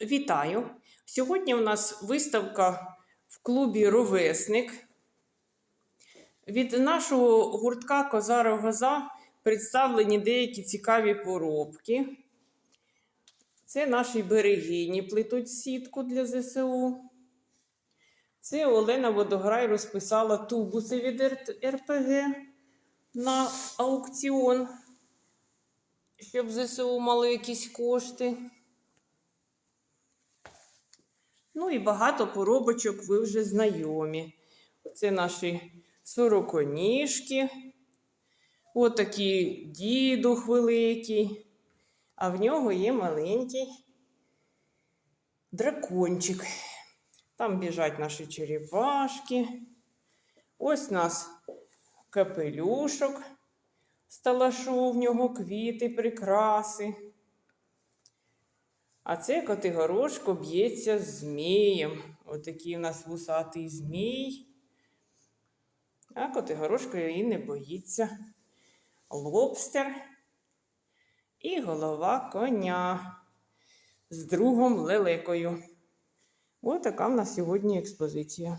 Вітаю! Сьогодні у нас виставка в клубі Ровесник. Від нашого гуртка Козара Гоза представлені деякі цікаві поробки. Це наші берегині плетуть сітку для ЗСУ. Це Олена Водограй розписала тубуси від РПГ на аукціон, щоб ЗСУ мали якісь кошти. Ну і багато поробочок ви вже знайомі. Це наші сороконіжки. Отакий дідух великий. А в нього є маленький дракончик. Там біжать наші черепашки. Ось у нас капелюшок з талашу, в нього квіти, прикраси. А це Котигорошко б'ється з змієм. Отакий у нас вусатий змій. А Котигорошко і не боїться. Лобстер і голова коня з другом лелекою. Ось така в нас сьогодні експозиція.